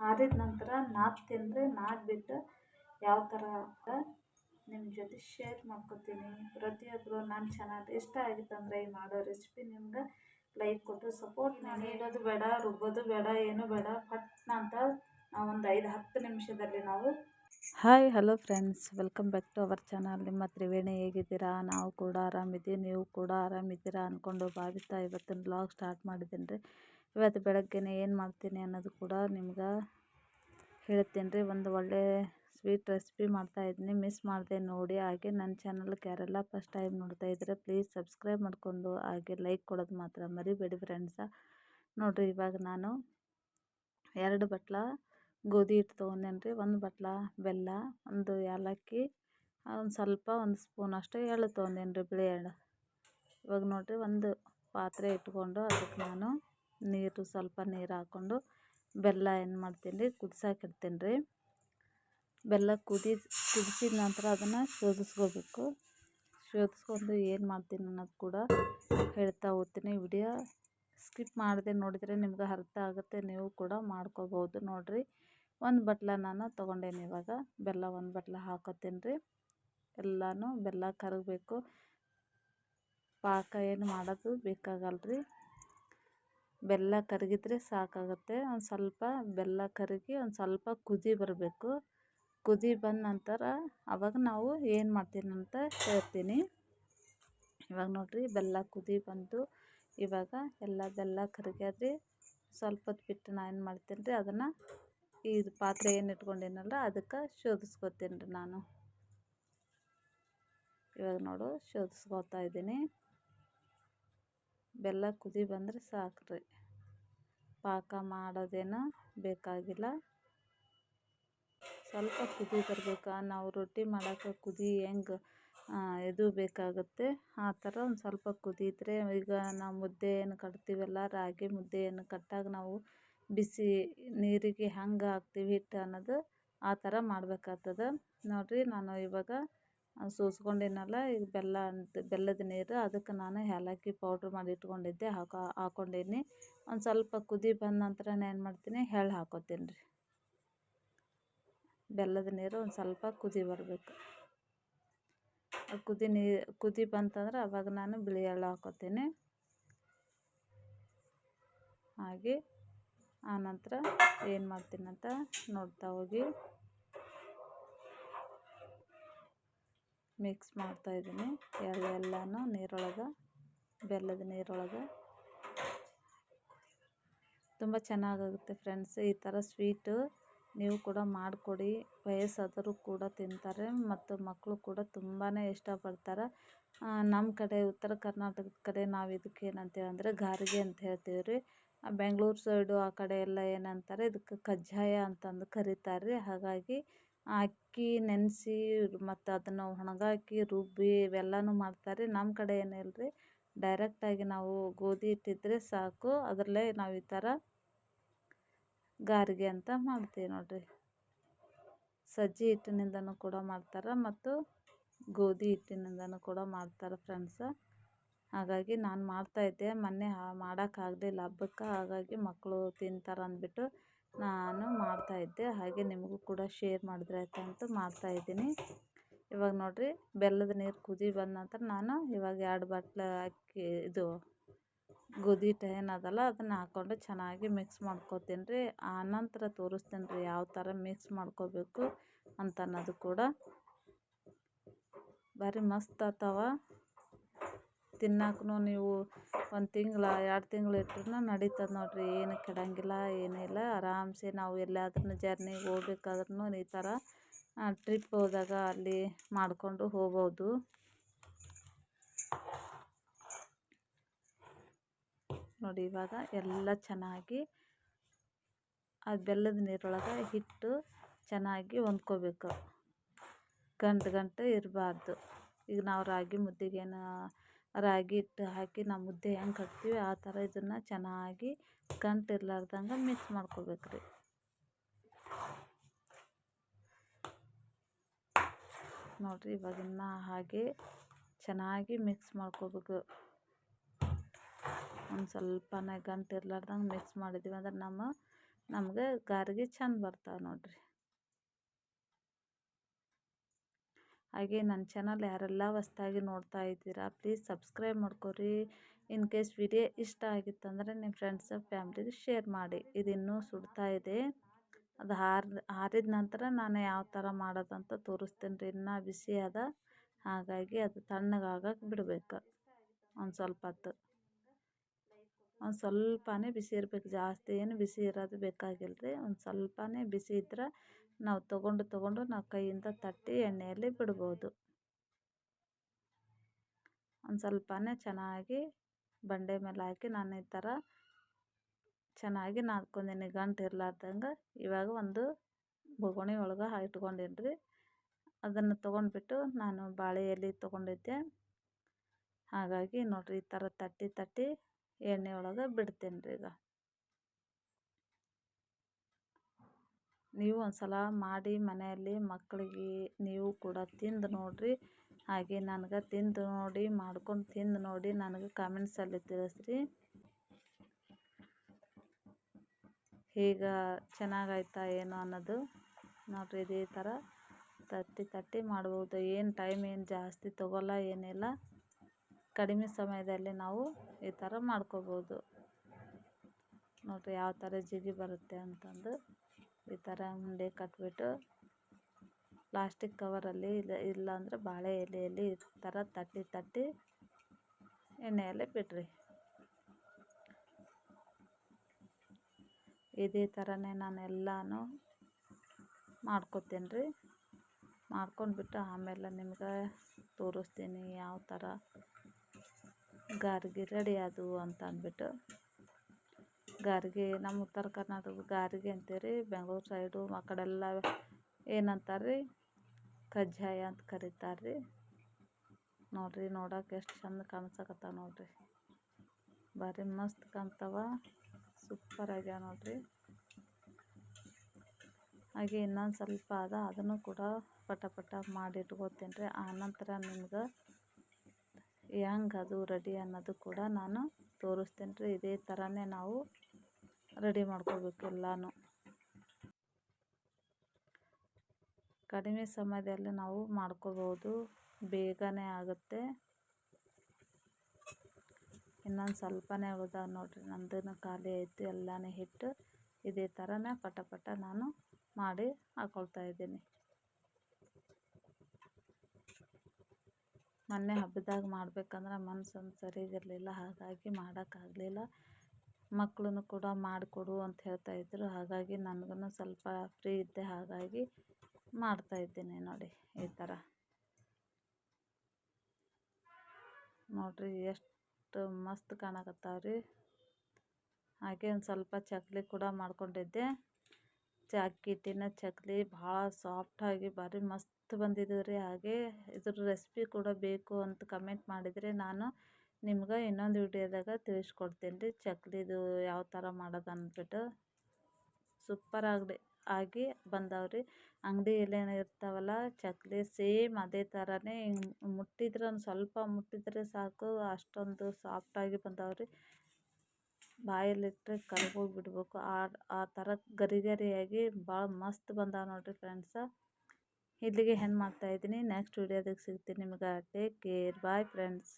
ಆರಿದ ನಂತರ ನಾದಿ ತಿಂದರೆ ನಾದ್ಬಿಟ್ಟು ಯಾವ ಥರ ಅಂತ ನಿಮ್ಮ ಜೊತೆ ಶೇರ್ ಮಾಡ್ಕೊತೀನಿ. ಪ್ರತಿಯೊಬ್ಬರು ನಾನು ಚೆನ್ನಾಗಿ ಇಷ್ಟ ಆಗಿತ್ತು ಅಂದರೆ ಈ ಮಾಡೋ ರೆಸಿಪಿ ನಿಮ್ಗೆ ಲೈಕ್ ಕೊಟ್ಟು ಸಪೋರ್ಟ್ ನೀಡೋದು ಬೇಡ ರುಬ್ಬೋದು ಬೇಡ ಏನೂ ಬೇಡ ಪಟ್ನ ಅಂತ ಒಂದು ಐದು ಹತ್ತು ನಿಮಿಷದಲ್ಲಿ ನಾವು hi hello friends welcome back to our channel ನಿಮ್ಮ ತ್ರಿವೇಣಿ ಹೇಗಿದ್ದೀರಾ? ನಾವು ಕೂಡ ಆರಾಮಿದ್ದೀವಿ ನೀವು ಕೂಡ ಆರಾಮಿದ್ದೀರಾ ಅಂದ್ಕೊಂಡು ಭಾವಿಸ್ತಾ ಇವತ್ತಿನ ಬ್ಲಾಗ್ ಸ್ಟಾರ್ಟ್ ಮಾಡಿದ್ದೀನಿ ರೀ. ಇವತ್ತು ಬೆಳಗ್ಗೆನೇ ಏನು ಮಾಡ್ತೀನಿ ಅನ್ನೋದು ಕೂಡ ನಿಮ್ಗೆ ಹೇಳ್ತೀನಿ ರೀ. ಒಂದು ಒಳ್ಳೆ ಸ್ವೀಟ್ ರೆಸಿಪಿ ಮಾಡ್ತಾಯಿದ್ದೀನಿ ಮಿಸ್ ಮಾಡಿದೆ ನೋಡಿ. ಹಾಗೆ ನನ್ನ ಚಾನಲ್ಗೆ ಯಾರೆಲ್ಲ ಫಸ್ಟ್ ಟೈಮ್ ನೋಡ್ತಾ ಇದ್ದರೆ ಪ್ಲೀಸ್ ಸಬ್ಸ್ಕ್ರೈಬ್ ಮಾಡಿಕೊಂಡು, ಹಾಗೆ ಲೈಕ್ ಕೊಡೋದು ಮಾತ್ರ ಮರಿಬೇಡಿ ಫ್ರೆಂಡ್ಸ ನೋಡಿರಿ, ಇವಾಗ ನಾನು ಎರಡು ಬಟ್ಲ ಗೋಧಿ ಹಿಟ್ಟು ತೊಗೊಂಡೇನಿ ರೀ. ಒಂದು ಬಟ್ಲ ಬೆಲ್ಲ, ಒಂದು ಏಲಕ್ಕಿ ಒಂದು ಸ್ವಲ್ಪ ಒಂದು ಸ್ಪೂನ್ ಅಷ್ಟು ಎಳ್ಳು ತೊಗೊಂಡೇನಿ ರೀ. ಬಿಳಿ ಎಳ್ಳು. ಇವಾಗ ನೋಡಿರಿ, ಒಂದು ಪಾತ್ರೆ ಇಟ್ಕೊಂಡು ಅದಕ್ಕೆ ನಾನು ನೀರು ಸ್ವಲ್ಪ ನೀರು ಹಾಕ್ಕೊಂಡು ಬೆಲ್ಲ ಏನು ಮಾಡ್ತೀನಿ ರೀ ಕುದ್ಸಕ್ಕೆ ಇಡ್ತೀನಿ ರೀ. ಬೆಲ್ಲ ಕುದಿ, ಕುದಿಸಿದ ನಂತರ ಅದನ್ನು ಶೋಧಿಸ್ಕೋಬೇಕು. ಶೋಧಿಸ್ಕೊಂಡು ಏನು ಮಾಡ್ತೀನಿ ಅನ್ನೋದು ಕೂಡ ಹೇಳ್ತಾ ಹೋಗ್ತೀನಿ ವಿಡಿಯೋ. ಸ್ಕಿಪ್ ಮಾಡದೆ ನೋಡಿದರೆ ನಿಮ್ಗೆ ಅರ್ಥ ಆಗುತ್ತೆ, ನೀವು ಕೂಡ ಮಾಡ್ಕೋಬೋದು ನೋಡಿರಿ. ಒಂದು ಬಟ್ಲ ನಾನು ತೊಗೊಂಡೇನಿ ಇವಾಗ. ಬೆಲ್ಲ ಒಂದು ಬಟ್ಲ ಹಾಕೋತೀನಿ ರೀ. ಎಲ್ಲನೂ ಬೆಲ್ಲ ಕರಗಬೇಕು. ಪಾಕ ಏನು ಮಾಡೋದು ಬೇಕಾಗಲ್ಲ ರೀ ಬೆಲ್ಲ ಕರಗಿದ್ರೆ ಸಾಕಾಗುತ್ತೆ. ಒಂದು ಸ್ವಲ್ಪ ಬೆಲ್ಲ ಕರಗಿ ಒಂದು ಸ್ವಲ್ಪ ಕುದಿ ಬರಬೇಕು. ಕುದಿ ಬಂದ ನಂತರ ಅವಾಗ ನಾವು ಏನು ಮಾಡ್ತೀನಿ ಅಂತ ಹೇಳ್ತೀನಿ. ಇವಾಗ ನೋಡಿರಿ ಬೆಲ್ಲ ಕುದಿ ಬಂತು ಇವಾಗ ಎಲ್ಲ ಬೆಲ್ಲ ಕರಗ್ಯಾದ್ರಿ ಸ್ವಲ್ಪ ಹೊತ್ತು ಬಿಟ್ಟು ನಾನು ಏನು ಮಾಡ್ತೀನಿ ರೀ ಅದನ್ನು ಇದು ಪಾತ್ರೆ ಏನು ಇಟ್ಕೊಂಡಿನಲ್ಲ ಅದಕ್ಕೆ ಶೋಧಿಸ್ಕೊತೀನಿ ರೀ ನಾನು. ಇವಾಗ ನೋಡು ಶೋಧಿಸ್ಕೊತಾ ಇದ್ದೀನಿ. ಬೆಲ್ಲ ಕುದಿ ಬಂದರೆ ಸಾಕು ರೀ ಪಾಕ ಮಾಡೋದೇನು ಬೇಕಾಗಿಲ್ಲ. ಸ್ವಲ್ಪ ಕುದಿ ಬರ್ಬೇಕು. ನಾವು ರೊಟ್ಟಿ ಮಾಡೋಕೆ ಕುದಿ ಹೆಂಗೆ ಇದು ಬೇಕಾಗುತ್ತೆ. ಆ ಥರ ಒಂದು ಸ್ವಲ್ಪ ಕುದಿದ್ರೆ ಈಗ ನಾವು ಮುದ್ದೆ ಏನು ಕಟ್ತೀವಲ್ಲ, ರಾಗಿ ಮುದ್ದೆ ಏನು ಕಟ್ಟಾಗ ನಾವು ಬಿಸಿ ನೀರಿಗೆ ಹೆಂಗೆ ಹಾಕ್ತೀವಿ ಹಿಟ್ಟು ಅನ್ನೋದು ಆ ಥರ ಮಾಡ್ಬೇಕಾಗ್ತದೆ. ನೋಡಿರಿ, ನಾನು ಇವಾಗ ಸೋಸ್ಕೊಂಡಿನಲ್ಲ, ಈಗ ಬೆಲ್ಲ ಅಂತ, ಬೆಲ್ಲದ ನೀರು ಅದಕ್ಕೆ ನಾನು ಏಲಕ್ಕಿ ಪೌಡ್ರ್ ಮಾಡಿ ಇಟ್ಕೊಂಡಿದ್ದೆ, ಹಾಕೋ, ಹಾಕ್ಕೊಂಡೀನಿ. ಒಂದು ಸ್ವಲ್ಪ ಕುದಿ ಬಂದ ನಂತರ ಏನು ಮಾಡ್ತೀನಿ, ಎಳ್ಳು ಹಾಕೋತೀನಿ ರೀ. ಬೆಲ್ಲದ ನೀರು ಒಂದು ಸ್ವಲ್ಪ ಕುದಿ ಬರಬೇಕು. ಕುದಿ ನೀರು ಕುದಿ ಬಂತಂದ್ರೆ ಅವಾಗ ನಾನು ಬಿಳಿ ಎಳ್ಳು ಹಾಕ್ಕೋತೀನಿ ಹಾಗೆ ಆನಂತರ ಏನು ಮಾಡ್ತೀನಂತ ನೋಡ್ತಾ ಹೋಗಿ. ಮಿಕ್ಸ್ ಮಾಡ್ತಾಯಿದ್ದೀನಿ ಎಳ್ಳು ಎಲ್ಲನೂ ನೀರೊಳಗೆ, ಬೆಲ್ಲದ ನೀರೊಳಗೆ. ತುಂಬ ಚೆನ್ನಾಗಾಗುತ್ತೆ ಫ್ರೆಂಡ್ಸ್. ಈ ಥರ ಸ್ವೀಟು ನೀವು ಕೂಡ ಮಾಡಿಕೊಡಿ. ವಯಸ್ಸಾದರೂ ಕೂಡ ತಿಂತಾರೆ ಮತ್ತು ಮಕ್ಕಳು ಕೂಡ ತುಂಬಾ ಇಷ್ಟಪಡ್ತಾರೆ. ನಮ್ಮ ಕಡೆ, ಉತ್ತರ ಕರ್ನಾಟಕದ ಕಡೆ ನಾವು ಇದಕ್ಕೆ ಏನಂತೇವೆ ಅಂದರೆ ಗಾರಿಗೆ ಅಂತ ಹೇಳ್ತೀವಿ ರೀ. ಬೆಂಗ್ಳೂರು ಸೈಡು ಆ ಕಡೆ ಎಲ್ಲ ಏನಂತಾರೆ, ಇದಕ್ಕೆ ಕಜ್ಜಾಯ ಅಂತಂದು ಕರೀತಾರೆ ರೀ. ಹಾಗಾಗಿ ಅಕ್ಕಿ ನೆನೆಸಿ ಮತ್ತು ಅದನ್ನು ಒಣಗಾಕಿ ರುಬ್ಬಿ ಇವೆಲ್ಲನೂ ಮಾಡ್ತಾರೆ. ರೀ ನಮ್ಮ ಕಡೆ ಏನಿಲ್ಲ ರೀ ಡೈರೆಕ್ಟಾಗಿ ನಾವು ಗೋಧಿ ಹಿಟ್ಟಿದ್ರೆ ಸಾಕು. ಅದರಲ್ಲೇ ನಾವು ಈ ಥರ ಗಾರಿಗೆ ಅಂತ ಮಾಡ್ತೀವಿ ನೋಡಿರಿ. ಸಜ್ಜಿ ಹಿಟ್ಟಿನಿಂದನೂ ಕೂಡ ಮಾಡ್ತಾರೆ ಮತ್ತು ಗೋಧಿ ಹಿಟ್ಟಿನಿಂದನೂ ಕೂಡ ಮಾಡ್ತಾರೆ ಫ್ರೆಂಡ್ಸ ಹಾಗಾಗಿ ನಾನು ಮಾಡ್ತಾಯಿದ್ದೆ ಮೊನ್ನೆ ಮಾಡೋಕ್ಕಾಗಲಿಲ್ಲ ಹಬ್ಬಕ್ಕೆ. ಹಾಗಾಗಿ ಮಕ್ಕಳು ತಿಂತಾರೆ ಅಂದ್ಬಿಟ್ಟು ನಾನು ಮಾಡ್ತಾಯಿದ್ದೆ ಹಾಗೆ ನಿಮಗೂ ಕೂಡ ಶೇರ್ ಮಾಡಿದ್ರೆ ಅಂತ ಮಾಡ್ತಾಯಿದ್ದೀನಿ ಇವಾಗ ನೋಡಿರಿ, ಬೆಲ್ಲದ ನೀರು ಕುದಿ ಬಂದ ನಂತರ ನಾನು ಇವಾಗ ಎರಡು ಬಟ್ಲ ಅಕ್ಕಿ, ಇದು ಗೋಧಿ ಹಿಟ್ಟು ಏನದಲ್ಲ ಅದನ್ನು ಹಾಕ್ಕೊಂಡು ಚೆನ್ನಾಗಿ ಮಿಕ್ಸ್ ಮಾಡ್ಕೊತೀನಿ ರೀ. ಆನಂತರ ತೋರಿಸ್ತೀನಿ ರೀ ಯಾವ ಥರ ಮಿಕ್ಸ್ ಮಾಡ್ಕೋಬೇಕು ಅಂತ ಅನ್ನೋದು ಕೂಡ. ಭಾರಿ ಮಸ್ತ್ ಆಗ್ತಾವ ತಿನ್ನಕ್ಕೂ ನೀವು ಒಂದು ತಿಂಗ್ಳು, ಎರಡು ತಿಂಗ್ಳು ಇಟ್ರೂ ನಡೀತದೆ ನೋಡಿರಿ. ಏನು ಕೆಡಂಗಿಲ್ಲ ಏನಿಲ್ಲ ಆರಾಮ್ಸೆ ನಾವು ಎಲ್ಲಾದ್ರೂ ಜರ್ನಿಗೆ ಹೋಗ್ಬೇಕಾದ್ರೂ ಈ ಥರ ಟ್ರಿಪ್ ಹೋದಾಗ ಅಲ್ಲಿ ಮಾಡಿಕೊಂಡು ಹೋಗ್ಬೋದು. ನೋಡಿ ಇವಾಗ ಎಲ್ಲ ಚೆನ್ನಾಗಿ, ಆ ಬೆಲ್ಲದ ನೀರೊಳಗೆ ಹಿಟ್ಟು ಚೆನ್ನಾಗಿ ಹೊಂದ್ಕೋಬೇಕು. ಗಂಟು ಗಂಟು ಇರಬಾರ್ದು. ಈಗ ನಾವು ರಾಗಿ ಮುದ್ದೆಗೇನು ರಾಗಿ ಹಿಟ್ಟು ಹಾಕಿ ನಾವು ಮುದ್ದೆ ಹೆಂಗೆ ಕಟ್ತೀವಿ, ಆ ಥರ ಇದನ್ನು ಚೆನ್ನಾಗಿ ಗಂಟು ಇರ್ಲಾರ್ದಂಗೆ ಮಿಕ್ಸ್ ಮಾಡ್ಕೊಬೇಕು ರೀ ನೋಡಿರಿ ಇವಾಗಿನ ಹಾಗೆ ಚೆನ್ನಾಗಿ ಮಿಕ್ಸ್ ಮಾಡ್ಕೋಬೇಕು. ಒಂದು ಸ್ವಲ್ಪನೇ ಗಂಟು ಇರ್ಲಾರ್ದಂಗೆ ಮಿಕ್ಸ್ ಮಾಡಿದ್ವಿ ಅಂದ್ರೆ ನಮ್ಮ, ನಮಗೆ ಗಾರ್ಗಿ ಚಂದ ಬರ್ತಾವೆ ನೋಡ್ರಿ. ಹಾಗೆ ನನ್ನ ಚಾನಲ್ ಯಾರೆಲ್ಲ ಹೊಸ್ದಾಗಿ ನೋಡ್ತಾ ಇದ್ದೀರಾ, ಪ್ಲೀಸ್ ಸಬ್ಸ್ಕ್ರೈಬ್ ಮಾಡ್ಕೊರಿ. ಇನ್ ಕೇಸ್ ವಿಡಿಯೋ ಇಷ್ಟ ಆಗಿತ್ತಂದರೆ ನಿಮ್ಮ ಫ್ರೆಂಡ್ಸ್ ಫ್ಯಾಮ್ಲಿಗೆ ಶೇರ್ ಮಾಡಿ. ಇದು ಸುಡ್ತಾ ಇದೆ. ಅದು ಹಾರ್, ಹಾರಿದ ನಂತರ ನಾನು ಯಾವ ಥರ ಮಾಡೋದಂತ ತೋರಿಸ್ತೀನಿ ರೀ. ಇನ್ನೂ ಬಿಸಿ ಅದ. ಹಾಗಾಗಿ ಅದು ತಣ್ಣಗಾಗಕ್ಕೆ ಬಿಡಬೇಕು. ಒಂದು ಸ್ವಲ್ಪ ಹೊತ್ತು. ಒಂದು ಸ್ವಲ್ಪನೇ ಬಿಸಿ ಇರಬೇಕು. ಜಾಸ್ತಿ ಏನು ಬಿಸಿ ಇರೋದು ಬೇಕಾಗಿಲ್ಲ ರೀ. ಒಂದು ಸ್ವಲ್ಪನೇ ಬಿಸಿ ಇದ್ರೆ ನಾವು ತಗೊಂಡು ತಗೊಂಡು ನಾವು ಕೈಯಿಂದ ತಟ್ಟಿ ಎಣ್ಣೆಯಲ್ಲಿ ಬಿಡ್ಬೋದು. ಒಂದು ಸ್ವಲ್ಪನೇ ಚೆನ್ನಾಗಿ ಬಂಡೆ ಮೇಲೆ ಹಾಕಿ ನಾನು ಈ ಥರ ಚೆನ್ನಾಗಿ ನಾದ್ಕೊಂಡಿನಿ ಗಂಟು ಇರ್ಲಾರ್ದಂಗೆ ಇವಾಗ ಒಂದು ಬೊಗುಣಿ ಒಳಗೆ ಇಟ್ಕೊಂಡೀನಿ ರೀ ಅದನ್ನು ತೊಗೊಂಡ್ಬಿಟ್ಟು ನಾನು ಬಾಳೆ ಎಲೆ ತೊಗೊಂಡಿದ್ದೆ. ಹಾಗಾಗಿ ನೋಡಿರಿ ಈ ಥರ ತಟ್ಟಿ ತಟ್ಟಿ ಎಣ್ಣೆ ಒಳಗೆ ಬಿಡ್ತೀನಿ ರೀ ಈಗ ನೀವು ಒಂದು ಸಲ ಮಾಡಿ ಮನೆಯಲ್ಲಿ ಮಕ್ಕಳಿಗೆ ನೀವು ಕೂಡ ತಿಂದು ನೋಡಿರಿ. ಹಾಗೆ ನನಗೆ ತಿಂದು ನೋಡಿ ಮಾಡ್ಕೊಂಡು ತಿಂದು ನೋಡಿ ನನಗೆ ಕಾಮೆಂಟ್ಸಲ್ಲಿ ತಿಳಿಸ್ರಿ. ಈಗ ಚೆನ್ನಾಗೈತಾ ಏನು ಅನ್ನೋದು ನೋಡಿರಿ ಇದೇ ಥರ ತಟ್ಟಿ ತಟ್ಟಿ ಮಾಡ್ಬೋದು. ಏನು ಟೈಮ್ ಏನು ಜಾಸ್ತಿ ತೊಗೊಲ್ಲ ಏನಿಲ್ಲ. ಕಡಿಮೆ ಸಮಯದಲ್ಲಿ ನಾವು ಈ ಥರ ಮಾಡ್ಕೋಬೋದು. ನೋಡಿರಿ ಯಾವ ಥರ ಜಿಗಿ ಬರುತ್ತೆ ಅಂತಂದು. ಈ ಥರ ಉಂಡೆ ಕಟ್ಬಿಟ್ಟು ಪ್ಲಾಸ್ಟಿಕ್ ಕವರಲ್ಲಿ ಇಲ್ಲ ಇಲ್ಲಾಂದರೆ ಬಾಳೆ ಎಲೆಯಲ್ಲಿ ಈ ಥರ ತಟ್ಟಿ ತಟ್ಟಿ ಎಣ್ಣೆಯಲ್ಲಿ ಬಿಡ್ರಿ. ಇದೇ ಥರನೇ ನಾನು ಎಲ್ಲಾನು ಮಾಡ್ಕೊತೀನಿ ರೀ. ಮಾಡ್ಕೊಂಡ್ಬಿಟ್ಟು ಆಮೇಲೆ ನಿಮ್ಗೆ ತೋರಿಸ್ತೀನಿ ಯಾವ ಥರ ಗಾರ್ಗಿ ರೆಡಿ ಅದು ಅಂತ ಅಂದ್ಬಿಟ್ಟು. ಗಾರ್ಗಿ, ನಮ್ಮ ಉತ್ತರ ಕರ್ನಾಟಕದ ಗಾರ್ಗಿ ರೀ ಬೆಂಗ್ಳೂರು ಸೈಡು ಆ ಕಡೆಲ್ಲ ಏನಂತಾರೆ ರೀ ಕಜ್ಜಾಯ ಅಂತ ಕರೀತಾರೆ ರೀ ನೋಡಿರಿ, ನೋಡೋಕೆ ಎಷ್ಟು ಚಂದ ಕಾಣಿಸಕತ್ತಾವ ನೋಡಿರಿ. ಭಾರಿ ಮಸ್ತ್ ಕಾಣ್ತಾವ. ಸೂಪರ್ ಆಗ್ಯಾವ ನೋಡಿರಿ. ಹಾಗೆ ಇನ್ನೊಂದು ಸ್ವಲ್ಪ ಅದ, ಅದನ್ನು ಕೂಡ ಪಟ ಪಟ ಮಾಡಿ ಇಟ್ಕೋತೀನಿ ರೀ ಆನಂತರ ನಿಮ್ಗೆ ಹೆಂಗೆ ಅದು ರೆಡಿ ಅನ್ನೋದು ಕೂಡ ನಾನು ತೋರಿಸ್ತೀನಿ ರೀ ಇದೇ ಥರನೇ ನಾವು ರೆಡಿ ಮಾಡ್ಕೋಬೇಕು ಎಲ್ಲನೂ. ಕಡಿಮೆ ಸಮಯದಲ್ಲಿ ನಾವು ಮಾಡ್ಕೋಬೋದು ಬೇಗನೆ ಆಗುತ್ತೆ. ಇನ್ನೊಂದು ಸ್ವಲ್ಪನೇ ಉಳ್ದ ನೋಡಿರಿ ನಮ್ಮದನ್ನು ಖಾಲಿ ಆಯಿತು, ಎಲ್ಲನೇ ಹಿಟ್ಟು. ಇದೇ ಥರನೇ ಪಟ ಪಟ ನಾನು ಮಾಡಿ ಹಾಕ್ಕೊಳ್ತಾ ಇದ್ದೀನಿ. ಮೊನ್ನೆ ಹಬ್ಬದಾಗ ಮಾಡ್ಬೇಕಂದ್ರೆ ಮನ್ಸೊಂದು ಸರಿಗಿರಲಿಲ್ಲ ಹಾಗಾಗಿ ಮಾಡೋಕ್ಕಾಗಲಿಲ್ಲ. ಮಕ್ಳು ಕೂಡ ಮಾಡಿಕೊಡು ಅಂತ ಹೇಳ್ತಾಯಿದ್ರು ಹಾಗಾಗಿ ನನಗೂ ಸ್ವಲ್ಪ ಫ್ರೀ ಇದ್ದೆ. ಹಾಗಾಗಿ ಮಾಡ್ತಾಯಿದ್ದೀನಿ ನೋಡಿ ಈ ಥರ ನೋಡಿರಿ ಎಷ್ಟು ಮಸ್ತ್ ಕಾಣಕತ್ತಾವ್ರಿ. ಹಾಗೆ ಒಂದು ಸ್ವಲ್ಪ ಚಕ್ಲಿ ಕೂಡ ಮಾಡ್ಕೊಂಡಿದ್ದೆ. ಚಾಕಿಟ್ಟಿನ ಚಕ್ಲಿ ಭಾಳ ಸಾಫ್ಟಾಗಿ ಭಾರಿ ಮಸ್ತ್ ಬಂದಿದ್ದೀವ್ರಿ ರೀ ಹಾಗೆ ಇದ್ರ ರೆಸಿಪಿ ಕೂಡ ಬೇಕು ಅಂತ ಕಮೆಂಟ್ ಮಾಡಿದರೆ ನಾನು ನಿಮ್ಗೆ ಇನ್ನೊಂದು ವಿಡಿಯೋದಾಗ ತಿಳಿಸ್ಕೊಡ್ತೀನಿ ರೀ. ಚಕ್ಲಿದು ಯಾವ ಥರ ಮಾಡೋದು ಅಂದ್ಬಿಟ್ಟು. ಸೂಪರ್ ಆಗಿ ಆಗಿ ಬಂದವ್ರಿ ಅಂಗಡಿಯಲ್ಲಿ ಇರ್ತಾವಲ್ಲ, ಚಕ್ಲಿ ಸೇಮ್ ಅದೇ ಥರನೇ ಹಿಂಗೆ ಮುಟ್ಟಿದ್ರೆ ಸ್ವಲ್ಪ ಮುಟ್ಟಿದ್ರೆ ಸಾಕು, ಅಷ್ಟೊಂದು ಸಾಫ್ಟಾಗಿ ಬಂದವ್ರಿ ಬಾಯಲ್ಲಿಟ್ಟರೆ ಕರ್ಗೋಗಿ ಬಿಡ್ಬೇಕು. ಆ ಆ ಥರ ಗರಿ ಗರಿಯಾಗಿ ಭಾಳ ಮಸ್ತ್ ಬಂದಾವೆ ನೋಡಿರಿ ಫ್ರೆಂಡ್ಸ ಇಲ್ಲಿಗೆ ಹೆಣ್ಣು ಮಾಡ್ತಾಯಿದ್ದೀನಿ ನೆಕ್ಸ್ಟ್ ವಿಡಿಯೋದಾಗ ಸಿಗ್ತೀನಿ ನಿಮ್ಗೆ. Take care bye friends